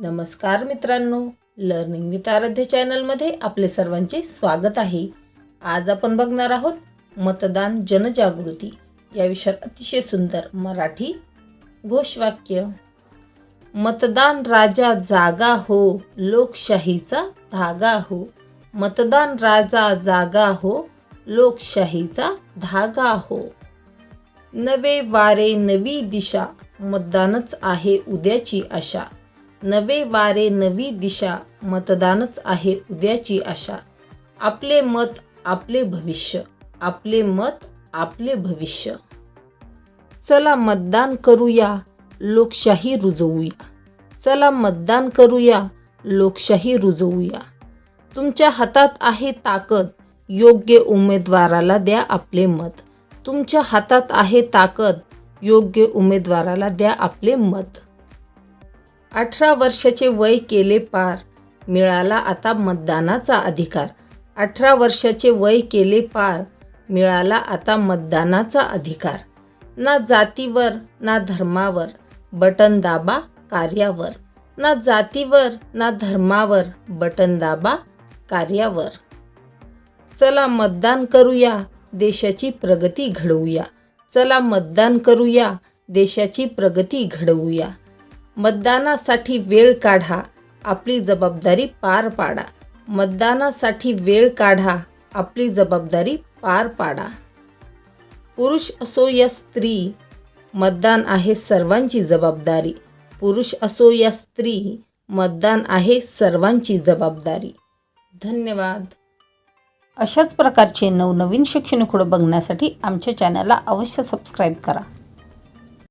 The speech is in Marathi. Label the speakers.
Speaker 1: नमस्कार मित्रांनो लर्निंग विथ आराध्य चॅनलमध्ये आपले सर्वांचे स्वागत आहे. आज आपण बघणार आहोत मतदान जनजागृती. या विषयात अतिशय सुंदर मराठी घोषवाक्य. मतदान राजा जागा हो लोकशाहीचा धागा हो. मतदान राजा जागा हो लोकशाहीचा धागा हो. नवे वारे नवी दिशा. मतदानच आहे उद्याची आशा. नवे वारे नवी दिशा मतदानच आहे उद्याची आशा. आपले मत आपले भविष्य. आपले मत आपले भविष्य. चला मतदान करूया लोकशाही रुजवूया. चला मतदान करूया लोकशाही रुजवूया. तुमच्या हातात आहे ताकद योग्य उमेदवाराला द्या आपले मत. तुमच्या हातात आहे ताकद योग्य उमेदवाराला द्या आपले मत. अठरा वर्षाचे वय केले पार. मिळाला आता मतदानाचा अधिकार. अठरा वर्षाचे वय केले पार. मिळाला आता मतदानाचा अधिकार. ना जातीवर ना धर्मावर. बटन दाबा कार्यावर. ना जातीवर ना धर्मावर. बटन दाबा कार्यावर. चला मतदान करूया. देशाची प्रगती घडवूया. चला मतदान करूया. देशाची प्रगती घडवूया. मतदानासाठी वेळ काढा. आपली जबाबदारी पार पाडा. मतदानासाठी वेळ काढा. आपली जबाबदारी पार पाडा. पुरुष असो या स्त्री मतदान आहे सर्वांची जबाबदारी. पुरुष असो या स्त्री मतदान आहे सर्वांची जबाबदारी. धन्यवाद. अशाच प्रकारचे नवनवीन शैक्षणिक खोडं बघण्यासाठी आमच्या चॅनलला अवश्य सबस्क्राईब करा.